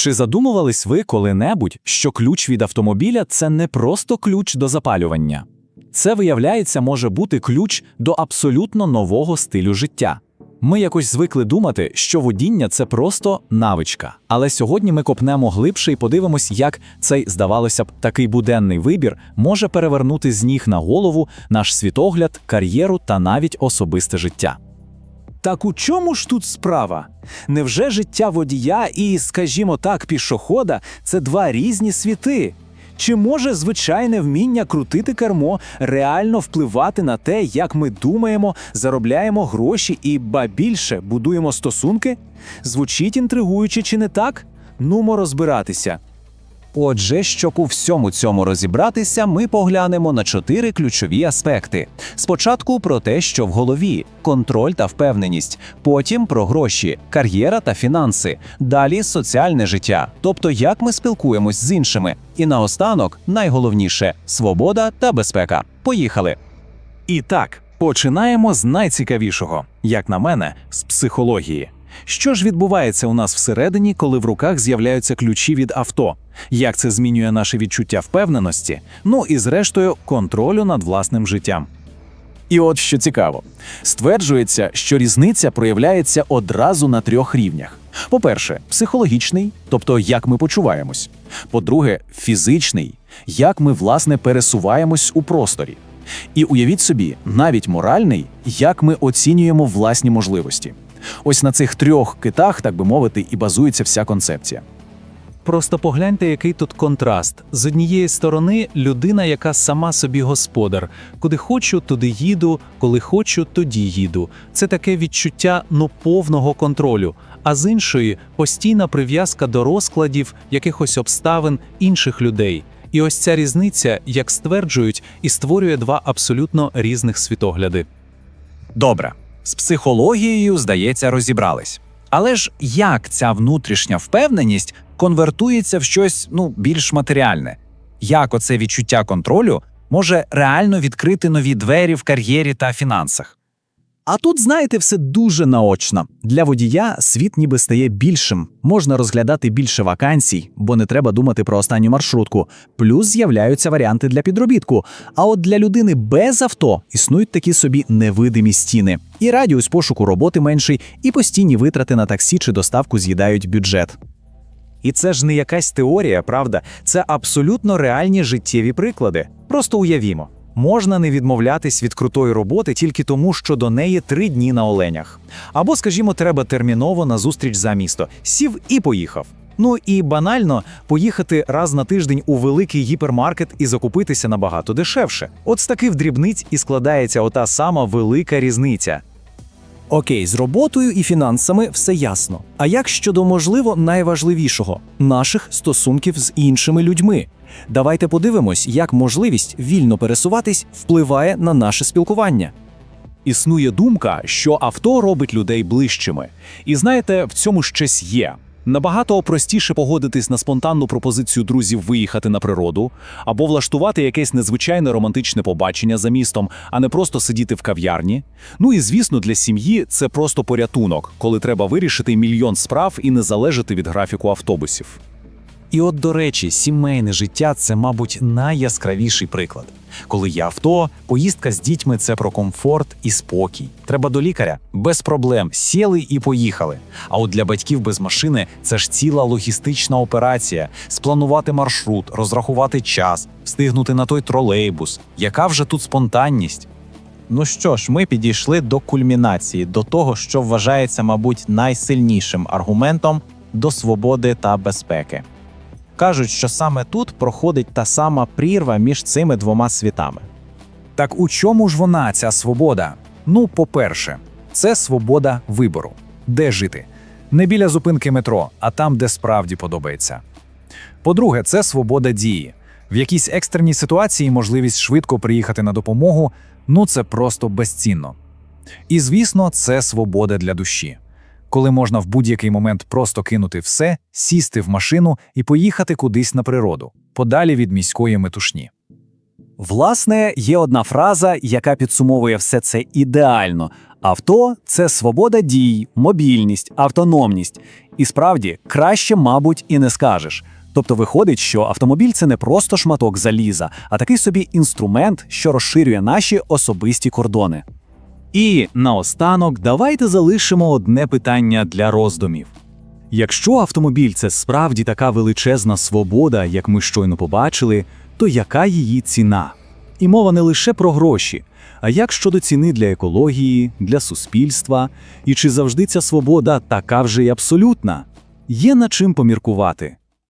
Чи задумувались ви коли-небудь, що ключ від автомобіля це не просто ключ до запалювання? Це, виявляється, може бути ключ до абсолютно нового стилю життя. Ми якось звикли думати, що водіння це просто навичка. Але сьогодні ми копнемо глибше і подивимось, як цей, здавалося б, такий буденний вибір може перевернути з ніг на голову наш світогляд, кар'єру та навіть особисте життя. Так у чому ж тут справа? Невже життя водія і, скажімо так, пішохода це два різні світи? Чи може звичайне вміння крутити кермо реально впливати на те, як ми думаємо, заробляємо гроші і ба більше будуємо стосунки? Звучить інтригуюче чи не так? Нумо розбиратися. Отже, щоб у всьому цьому розібратися, ми поглянемо на чотири ключові аспекти. Спочатку про те, що в голові контроль та впевненість, потім про гроші, кар'єра та фінанси, далі соціальне життя, тобто як ми спілкуємось з іншими. І наостанок, найголовніше свобода та безпека. Поїхали! І так, починаємо з найцікавішого, як на мене, з психології. Що ж відбувається у нас всередині, коли в руках з'являються ключі від авто? Як це змінює наше відчуття впевненості? Ну і зрештою контролю над власним життям. І от що цікаво, стверджується, що різниця проявляється одразу на трьох рівнях: по-перше, психологічний, тобто як ми почуваємось. По-друге, фізичний, як ми власне пересуваємось у просторі. І уявіть собі, навіть моральний, як ми оцінюємо власні можливості. Ось на цих трьох китах, так би мовити, і базується вся концепція. Просто погляньте, який тут контраст. З однієї сторони, людина, яка сама собі господар. Куди хочу, туди їду, коли хочу, тоді їду. Це таке відчуття ну повного контролю. А з іншої постійна прив'язка до розкладів якихось обставин інших людей. І ось ця різниця, як стверджують, і створює два абсолютно різних світогляди. Добре, з психологією, здається, розібрались. Але ж як ця внутрішня впевненість конвертується в щось ну, більш матеріальне? Як оце відчуття контролю може реально відкрити нові двері в кар'єрі та фінансах? А тут, знаєте, все дуже наочно. Для водія світ ніби стає більшим. Можна розглядати більше вакансій, бо не треба думати про останню маршрутку. Плюс з'являються варіанти для підробітку. А от для людини без авто існують такі собі невидимі стіни. І радіус пошуку роботи менший, і постійні витрати на таксі чи доставку з'їдають бюджет. І це ж не якась теорія, правда? Це абсолютно реальні життєві приклади. Просто уявімо. Можна не відмовлятись від крутої роботи тільки тому, що до неї три дні на оленях. Або, скажімо, треба терміново на зустріч за місто. Сів і поїхав. Ну і банально поїхати раз на тиждень у великий гіпермаркет і закупитися набагато дешевше. От з таких дрібниць і складається ота сама велика різниця. Окей, з роботою і фінансами все ясно. А як щодо можливо найважливішого наших стосунків з іншими людьми? Давайте подивимось, як можливість вільно пересуватись впливає на наше спілкування. Існує думка, що авто робить людей ближчими. І знаєте, в цьому щось є. Набагато простіше погодитись на спонтанну пропозицію друзів виїхати на природу або влаштувати якесь незвичайне романтичне побачення за містом, а не просто сидіти в кав'ярні. Ну і звісно, для сім'ї це просто порятунок, коли треба вирішити мільйон справ і не залежати від графіку автобусів. І от, до речі, сімейне життя це, мабуть, найяскравіший приклад. Коли є авто, поїздка з дітьми це про комфорт і спокій. Треба до лікаря без проблем, сіли і поїхали. А от для батьків без машини це ж ціла логістична операція: спланувати маршрут, розрахувати час, встигнути на той тролейбус. Яка вже тут спонтанність? Ну що ж, ми підійшли до кульмінації, до того, що вважається, мабуть, найсильнішим аргументом до свободи та безпеки. Кажуть, що саме тут проходить та сама прірва між цими двома світами. Так у чому ж вона, ця свобода? Ну, по-перше, це свобода вибору. Де жити? Не біля зупинки метро, а там, де справді подобається. По-друге, це свобода дії. В якійсь екстреній ситуації можливість швидко приїхати на допомогу ну це просто безцінно. І звісно, це свобода для душі. Коли можна в будь-який момент просто кинути все, сісти в машину і поїхати кудись на природу, подалі від міської метушні. Власне, є одна фраза, яка підсумовує все це ідеально. Авто це свобода дій, мобільність, автономність. І справді краще, мабуть, і не скажеш. Тобто виходить, що автомобіль це не просто шматок заліза, а такий собі інструмент, що розширює наші особисті кордони. І наостанок давайте залишимо одне питання для роздумів. Якщо автомобіль це справді така величезна свобода, як ми щойно побачили, то яка її ціна? І мова не лише про гроші, а як щодо ціни для екології, для суспільства, і чи завжди ця свобода така вже й абсолютна? Є над чим поміркувати.